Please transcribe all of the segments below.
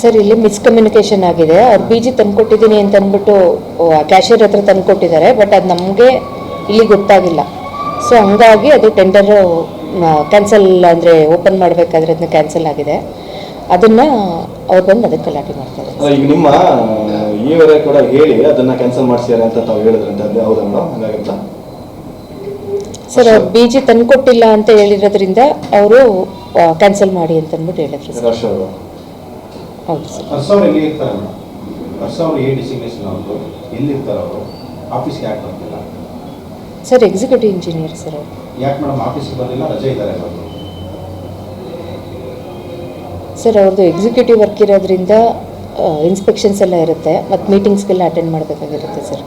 Sir ಇಲ್ಲಿ miscommunication ಆಗಿದೆ. ಅವ್ರು ಬಿ ಜಿ ತಂದ್ಕೊಟ್ಟಿದ್ದೀನಿ ಅಂತ ಅಂದ್ಬಿಟ್ಟು ಕ್ಯಾಶಿಯರ್ ಹತ್ರ ತಂದ್ಕೊಟ್ಟಿದ್ದಾರೆ. ಬಟ್ ಅದು ನಮಗೆ ಇಲ್ಲಿ ಗೊತ್ತಾಗಿಲ್ಲ. ಸೊ ಹಂಗಾಗಿ ಅದು ಟೆಂಡರ್ ಕ್ಯಾನ್ಸಲ್ ಅಂದರೆ ಓಪನ್ ಮಾಡಬೇಕಾದ್ರೆ ಅದನ್ನ ಕ್ಯಾನ್ಸಲ್ ಆಗಿದೆ. ಅದನ್ನು ಅವ್ರು ಬಂದು ಅದಕ್ಕೆ ಗಲಾಟೆ ಮಾಡ್ತಾರೆ ಈಗ ನಿಮ್ಮ ಈವರೆ ಕೂಡ ಹೇಳಿ ಅದನ್ನ ಕ್ಯಾನ್ಸಲ್ ಮಾಡಿಸ್ಯಾರ ಅಂತ ತಾವು ಹೇಳಿದ್ರಂತೆ. ಅದೇ ಹೌದಾ ಮೇಡಮ್ ಹಂಗಾಗತ್ತಾ? ಸರ್ ಅವ್ರು ಬಿ ಜಿ ತಂದ್ಕೊಟ್ಟಿಲ್ಲ ಅಂತ ಹೇಳಿರೋದ್ರಿಂದ ಅವರು ಕ್ಯಾನ್ಸಲ್ ಮಾಡಿ ಅಂತ ಅಂದ್ಬಿಟ್ಟು ಹೇಳಿದ್ರು ಸರ್ ಹೌದು ಸರ್. ಹರ್ಷ ಅವ್ರು ಎಲ್ಲಿ ಇರ್ತಾರೆ? ಮೇಡಮ್ ಹರ್ಷ ಅವ್ರು ಏನು ಡಿಸಿಗ್ನೇಷನ್ ಅವ್ರದ್ದು ಎಲ್ಲಿ ಅವರು? ಆಫೀಸ್ಗೆ ಯಾಕೆ ಬರ್ತಿಲ್ಲ? ಸರ್ ಎಕ್ಸಿಕ್ಯೂಟಿವ್ ಇಂಜಿನಿಯರ್ ಸರ್ ಅವರು. ಯಾಕೆ ಮೇಡಮ್ ಆಫೀಸ್ಗೆ ಬರಲಿಲ್ಲ? ರಜೆ ಇದ್ದಾರೆ ಅವರು ಸರ್ ಅವ್ರದ್ದು ಎಕ್ಸಿಕ್ಯೂಟಿವ್ ವರ್ಕ್ ಇರೋದ್ರಿಂದ ಇನ್ಸ್ಪೆಕ್ಷನ್ಸ್ ಎಲ್ಲ ಇರುತ್ತೆ ಮತ್ತು ಮೀಟಿಂಗ್ಸ್ಗೆಲ್ಲ ಅಟೆಂಡ್ ಮಾಡಬೇಕಾಗಿರುತ್ತೆ ಸರ್.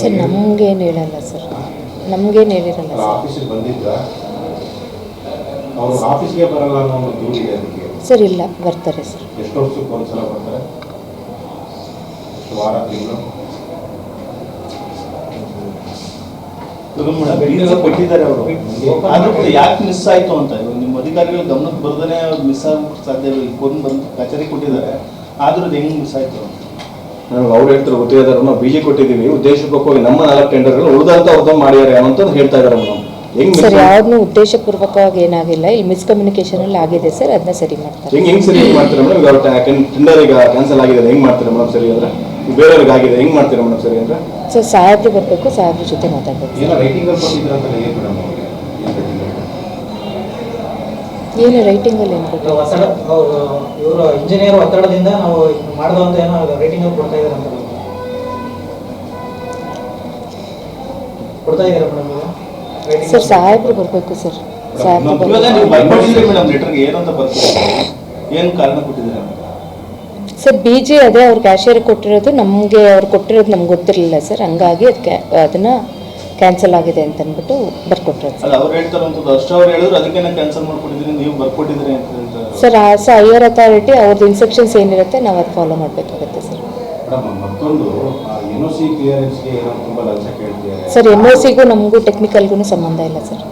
ಸರ್ ನಮಗೇನು ಹೇಳಲ್ಲ ಸರ್. ನಮಗೇನು ಹೇಳಿರಲ್ಲ ಅಲ್ಲ ಸರ್. ಆಫೀಸಿಗೆ ಬಂದಿದ್ದ ಅವರು ಆಫೀಸ್ಗೆ ಬರಲ್ಲ ಅನ್ನೋ ಇದೆ ಸರ್ ಇಲ್ಲ ಬರ್ತಾರೆ ಸರ್. ಎಷ್ಟು ವರ್ಷಕ್ಕೆ ಒಂದ್ಸಲ ಬರ್ತಾರೆ? ವಾರ ತಿಂಗಳು? ಕೊಟ್ಟಿದ್ದಾರೆ ಅವರು. ಆದ್ರೂ ಯಾಕೆ ಮಿಸ್ ಆಯ್ತು ಅಂತ? ಇವಾಗ ನಿಮ್ಮ ಅಧಿಕಾರಿಗಳು ಗಮನಕ್ಕೆ ಬರ್ದೇ ಮಿಸ್ ಆಗಿ ಸಾಧ್ಯ ಬಂದು ಕಚೇರಿ ಕೊಟ್ಟಿದ್ದಾರೆ. ಆದ್ರೂ ಹೆಂಗ್ ಮಿಸ್ ಆಯ್ತು ಅಂತ? ಅವ್ರು ಹೇಳ್ತಾರೆ ಗೊತ್ತಿದ್ದಾರೆ ನಾವು ಬಿಜಿ ಕೊಟ್ಟಿದ್ದೀವಿ ಉದ್ದೇಶಪೂರ್ವಕವಾಗಿ ನಮ್ಮ ನಾಲ್ಕು ಟೆಂಡರ್ಗಳು ಉಳಿದಂತ ಅವ್ರದ್ದು ಮಾಡ್ಯಾರ ಅಂತ ಹೇಳ್ತಾ ಇದ್ದಾರೆ ಮೇಡಮ್. ಹೆಂಗ್ ಸರ್ ಯಾವ್ದು ಯಾವ್ದನ್ನೂ ಉದ್ದೇಶಪೂರ್ವಕವಾಗಿ ಏನಾಗಿಲ್ಲ. ಇಲ್ಲಿ ಮಿಸ್ಕಮ್ಯುನಿಕೇಶನಲ್ಲಿ ಆಗಿದೆ ಸರ್ ಅದನ್ನ ಸರಿ ಮಾಡ್ತಾರೆ. ಹೆಂಗ್ ಹೆಂಗ್ ಸರಿ ಮಾಡ್ತಾರೆ ಮೇಡಮ್? ಈಗ ಟೆಂಡರ್ ಈಗ ಕ್ಯಾನ್ಸಲ್ ಆಗಿದೆ ಹೆಂಗ್ ಮಾಡ್ತಾರೆ ಮೇಡಮ್ ಸರಿ ಅಂದ್ರೆ? ಬೇರೆಯವ್ರಿಗೆ ಆಗಿದೆ ಹೆಂಗ್ ಮಾಡ್ತೀರಾ ಮೇಡಮ್ ಸರಿ ಅಂದ್ರೆ? ಸರ್ ಸಾಹೇಬ್ರು ಬರಬೇಕು ಸಾಹೇಬ್ರ ಜೊತೆ ಮಾತಾಡ್ಬೇಕು. ಏನೋ ರೈಟಿಂಗಲ್ಲಿ ಏನು ಒತ್ತಡ ಅವರು ಇವರು ಇಂಜಿನಿಯರ್ ಒತ್ತಡದಿಂದ ನಾವು ಮಾಡಿದ ಅಂತ ಏನೋ ರೈಟಿಂಗ್ ಕೊಡ್ತಾ ಇದ್ದಾರೆ ಅಂತ ಕೊಡ್ತಾ ಇದ್ದಾರೆ ಮೇಡಮ್ ಸರ್ ಸಾಹೇಬ್ರು ಬರಬೇಕು ಸರ್ ಸರ್ ಬಿ ಜಿ ಅದೇ ಅವ್ರು ಕ್ಯಾಶಿಯರ್ ಕೊಟ್ಟಿರೋದು ನಮಗೆ ಅವ್ರು ಕೊಟ್ಟಿರೋದು ನಮ್ಗೆ ಗೊತ್ತಿರಲಿಲ್ಲ ಸರ್ ಹಂಗಾಗಿ ಅದಕ್ಕೆ ಅದನ್ನು ಕ್ಯಾನ್ಸಲ್ ಆಗಿದೆ ಅಂತ ಅಂದ್ಬಿಟ್ಟು ಬರ್ಕೊಟ್ರೆ ಸರ್ ಅವ್ರು ಹೇಳ್ತಾರಂತದ್ದು ಅಷ್ಟು ಅವ್ರು ಹೇಳಿದ್ರು ಅದಕ್ಕೆ ಕ್ಯಾನ್ಸಲ್ ಮಾಡ್ಕೊಟ್ಟಿದ್ದೀನಿ ನೀವು ಬರ್ಕೊಟ್ಟಿದ್ದೀರಿ ಅಂತ ಹೇಳ್ತಾರೆ. ಸರ್ ಹೈಯರ್ ಅಥಾರಿಟಿ ಅವ್ರದ್ದು ಇನ್ಸ್ಟ್ರಕ್ಷನ್ಸ್ ಏನಿರುತ್ತೆ ನಾವು ಅದು ಫಾಲೋ ಮಾಡಬೇಕಾಗುತ್ತೆ sir N sir M O ಸಿಗೂ ನಮಗೂ ಟೆಕ್ನಿಕಲ್ಗೂ ಸಂಬಂಧ ಇಲ್ಲ ಸರ್